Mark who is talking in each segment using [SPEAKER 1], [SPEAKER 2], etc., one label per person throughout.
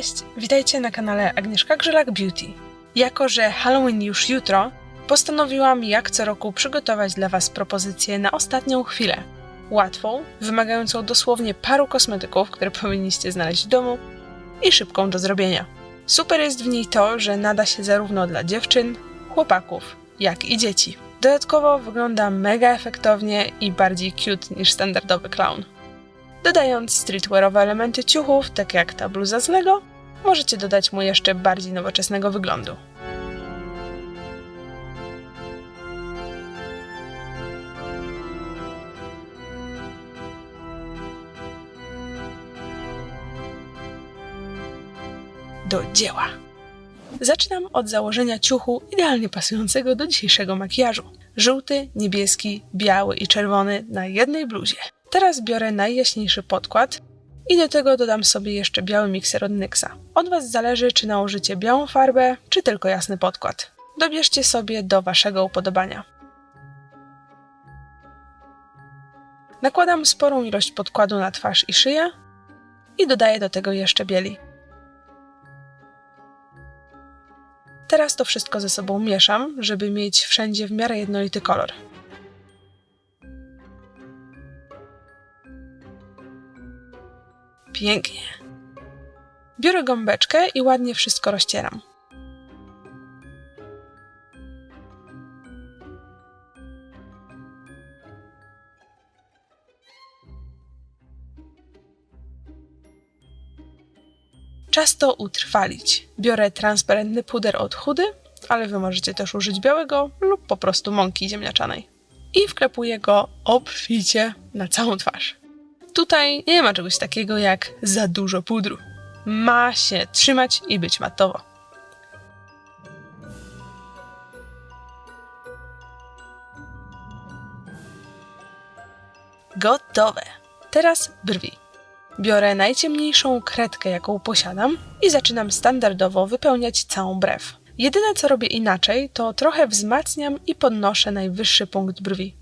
[SPEAKER 1] Cześć! Witajcie na kanale Agnieszka Grzelak Beauty. Jako, że Halloween już jutro, postanowiłam jak co roku przygotować dla Was propozycję na ostatnią chwilę. Łatwą, wymagającą dosłownie paru kosmetyków, które powinniście znaleźć w domu i szybką do zrobienia. Super jest w niej to, że nada się zarówno dla dziewczyn, chłopaków, jak i dzieci. Dodatkowo wygląda mega efektownie i bardziej cute niż standardowy clown. Dodając streetwearowe elementy ciuchów, tak jak ta bluza z Lego, możecie dodać mu jeszcze bardziej nowoczesnego wyglądu. Do dzieła! Zaczynam od założenia ciuchu idealnie pasującego do dzisiejszego makijażu. Żółty, niebieski, biały i czerwony na jednej bluzie. Teraz biorę najjaśniejszy podkład i do tego dodam sobie jeszcze biały mikser od NYXa. Od Was zależy, czy nałożycie białą farbę, czy tylko jasny podkład. Dobierzcie sobie do Waszego upodobania. Nakładam sporą ilość podkładu na twarz i szyję i dodaję do tego jeszcze bieli. Teraz to wszystko ze sobą mieszam, żeby mieć wszędzie w miarę jednolity kolor. Pięknie. Biorę gąbeczkę i ładnie wszystko rozcieram. Czas to utrwalić. Biorę transparentny puder od chudy, ale wy możecie też użyć białego lub po prostu mąki ziemniaczanej. I wklepuję go obficie na całą twarz. Tutaj nie ma czegoś takiego jak za dużo pudru. Ma się trzymać i być matowo. Gotowe. Teraz brwi. Biorę najciemniejszą kredkę, jaką posiadam i zaczynam standardowo wypełniać całą brew. Jedyne co robię inaczej, to trochę wzmacniam i podnoszę najwyższy punkt brwi.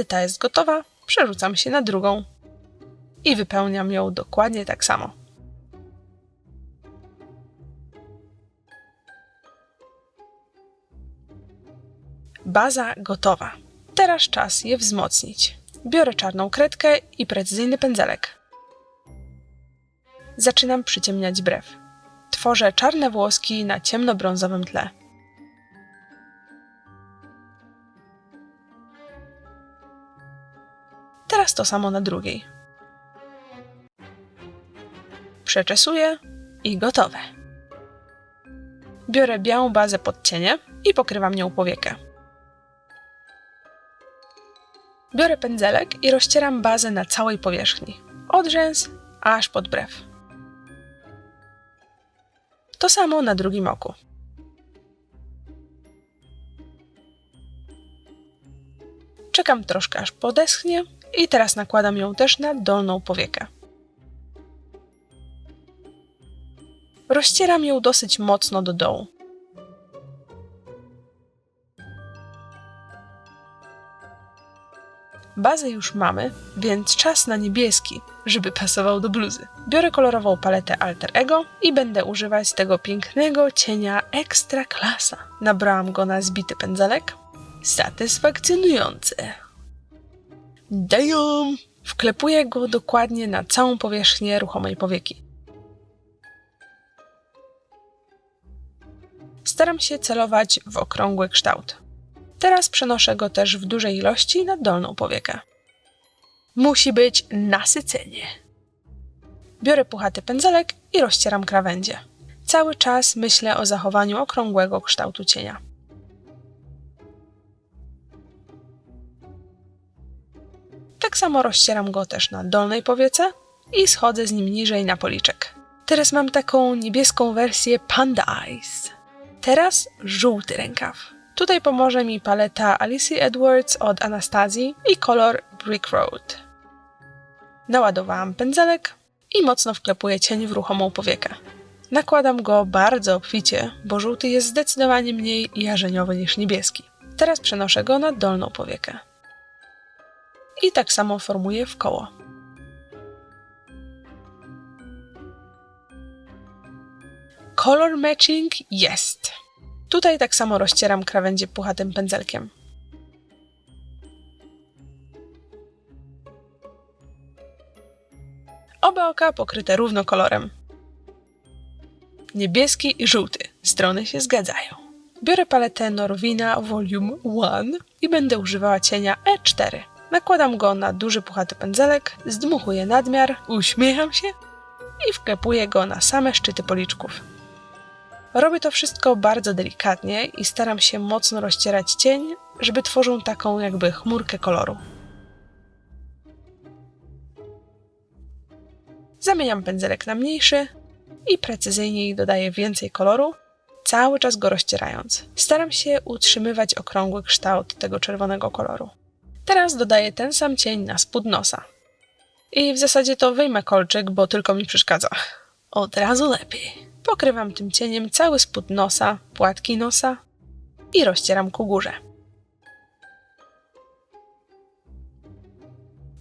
[SPEAKER 1] Kiedy ta jest gotowa, przerzucam się na drugą i wypełniam ją dokładnie tak samo. Baza gotowa. Teraz czas je wzmocnić. Biorę czarną kredkę i precyzyjny pędzelek. Zaczynam przyciemniać brew. Tworzę czarne włoski na ciemnobrązowym tle. To samo na drugiej. Przeczesuję i gotowe. Biorę białą bazę pod cienie i pokrywam nią powiekę. Biorę pędzelek i rozcieram bazę na całej powierzchni, od rzęs aż pod brew. To samo na drugim oku. Czekam troszkę aż podeschnie i teraz nakładam ją też na dolną powiekę. Rozcieram ją dosyć mocno do dołu. Bazę już mamy, więc czas na niebieski, żeby pasował do bluzy. Biorę kolorową paletę Alter Ego i będę używać tego pięknego cienia Extra Klasa. Nabrałam go na zbity pędzelek. Satysfakcjonujące. Damn! Wklepuję go dokładnie na całą powierzchnię ruchomej powieki. Staram się celować w okrągły kształt. Teraz przenoszę go też w dużej ilości na dolną powiekę. Musi być nasycenie. Biorę puchaty pędzelek i rozcieram krawędzie. Cały czas myślę o zachowaniu okrągłego kształtu cienia. Tak samo rozcieram go też na dolnej powiece i schodzę z nim niżej na policzek. Teraz mam taką niebieską wersję Panda Eyes. Teraz żółty rękaw. Tutaj pomoże mi paleta Alicia Edwards od Anastazji i kolor Brick Road. Naładowałam pędzelek i mocno wklepuję cień w ruchomą powiekę. Nakładam go bardzo obficie, bo żółty jest zdecydowanie mniej jarzeniowy niż niebieski. Teraz przenoszę go na dolną powiekę. I tak samo formuję w koło. Color matching jest. Tutaj tak samo rozcieram krawędzie puchatym pędzelkiem. Oba oka pokryte równo kolorem. Niebieski i żółty. Strony się zgadzają. Biorę paletę Norwina Volume 1 i będę używała cienia E4. Nakładam go na duży puchaty pędzelek, zdmuchuję nadmiar, uśmiecham się i wklepuję go na same szczyty policzków. Robię to wszystko bardzo delikatnie i staram się mocno rozcierać cień, żeby tworzył taką jakby chmurkę koloru. Zamieniam pędzelek na mniejszy i precyzyjniej dodaję więcej koloru, cały czas go rozcierając. Staram się utrzymywać okrągły kształt tego czerwonego koloru. Teraz dodaję ten sam cień na spód nosa. I w zasadzie to wyjmę kolczyk, bo tylko mi przeszkadza. Od razu lepiej. Pokrywam tym cieniem cały spód nosa, płatki nosa i rozcieram ku górze.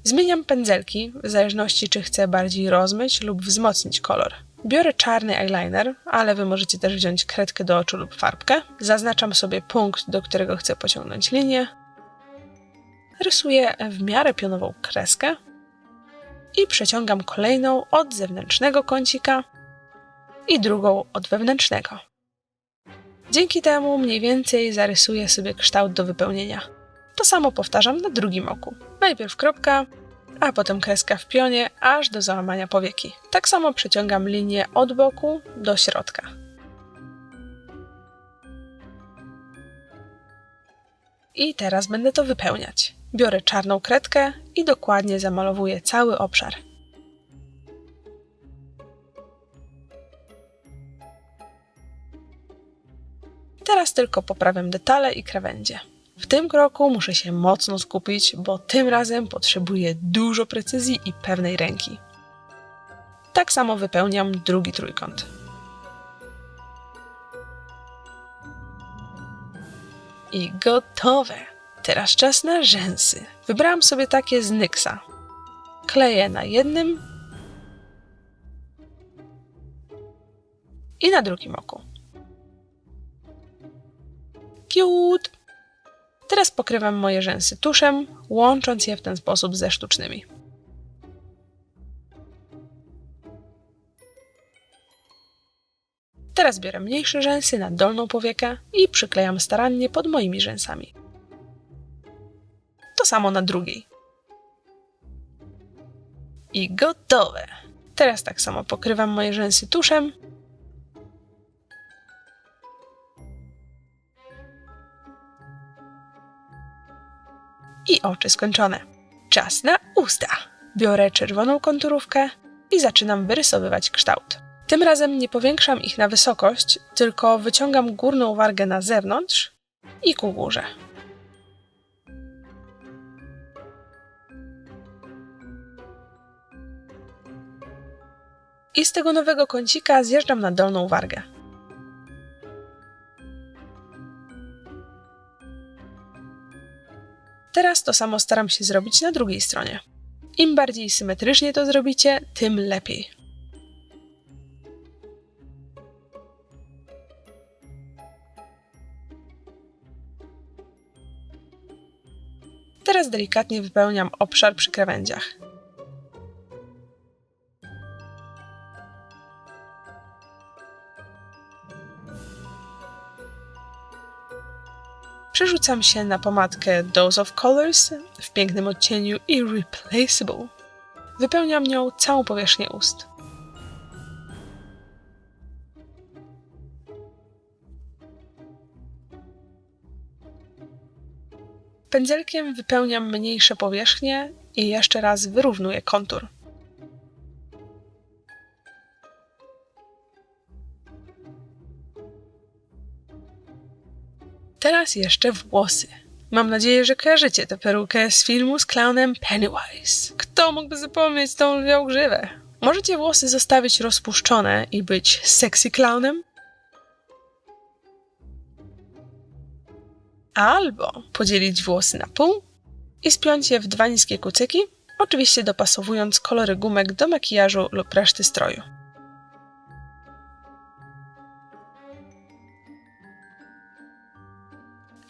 [SPEAKER 1] Zmieniam pędzelki, w zależności czy chcę bardziej rozmyć lub wzmocnić kolor. Biorę czarny eyeliner, ale wy możecie też wziąć kredkę do oczu lub farbkę. Zaznaczam sobie punkt, do którego chcę pociągnąć linię. Rysuję w miarę pionową kreskę i przeciągam kolejną od zewnętrznego kącika i drugą od wewnętrznego. Dzięki temu mniej więcej zarysuję sobie kształt do wypełnienia. To samo powtarzam na drugim oku. Najpierw kropka, a potem kreska w pionie, aż do załamania powieki. Tak samo przeciągam linię od boku do środka. I teraz będę to wypełniać. Biorę czarną kredkę i dokładnie zamalowuję cały obszar. Teraz tylko poprawiam detale i krawędzie. W tym kroku muszę się mocno skupić, bo tym razem potrzebuję dużo precyzji i pewnej ręki. Tak samo wypełniam drugi trójkąt. I gotowe! Teraz czas na rzęsy. Wybrałam sobie takie z Nyxa. Kleję na jednym i na drugim oku. Cute! Teraz pokrywam moje rzęsy tuszem, łącząc je w ten sposób ze sztucznymi. Teraz biorę mniejsze rzęsy na dolną powiekę i przyklejam starannie pod moimi rzęsami. Samo na drugiej. I gotowe! Teraz tak samo pokrywam moje rzęsy tuszem i oczy skończone. Czas na usta. Biorę czerwoną konturówkę i zaczynam wyrysowywać kształt. Tym razem nie powiększam ich na wysokość, tylko wyciągam górną wargę na zewnątrz i ku górze. I z tego nowego kącika zjeżdżam na dolną wargę. Teraz to samo staram się zrobić na drugiej stronie. Im bardziej symetrycznie to zrobicie, tym lepiej. Teraz delikatnie wypełniam obszar przy krawędziach. Przerzucam się na pomadkę Dose of Colors w pięknym odcieniu Irreplaceable. Wypełniam nią całą powierzchnię ust. Pędzelkiem wypełniam mniejsze powierzchnie i jeszcze raz wyrównuję kontur. Teraz jeszcze włosy. Mam nadzieję, że kojarzycie tę perukę z filmu z clownem Pennywise. Kto mógłby zapomnieć tą lwią grzywę? Możecie włosy zostawić rozpuszczone i być sexy clownem? Albo podzielić włosy na pół i spiąć je w dwa niskie kucyki, oczywiście dopasowując kolory gumek do makijażu lub reszty stroju.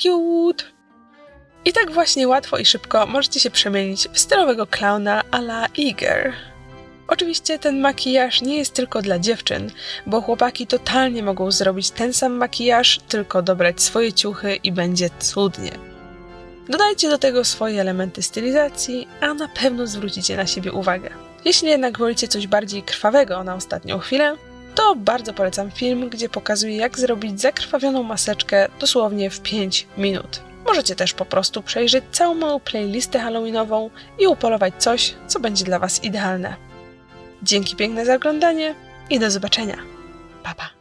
[SPEAKER 1] Cute! I tak właśnie łatwo i szybko możecie się przemienić w stylowego klauna a la Iger. Oczywiście ten makijaż nie jest tylko dla dziewczyn, bo chłopaki totalnie mogą zrobić ten sam makijaż, tylko dobrać swoje ciuchy i będzie cudnie. Dodajcie do tego swoje elementy stylizacji, a na pewno zwrócicie na siebie uwagę. Jeśli jednak wolicie coś bardziej krwawego na ostatnią chwilę, to bardzo polecam film, gdzie pokazuję jak zrobić zakrwawioną maseczkę dosłownie w 5 minut. Możecie też po prostu przejrzeć całą moją playlistę halloweenową i upolować coś, co będzie dla Was idealne. Dzięki piękne za oglądanie i do zobaczenia. Pa, pa.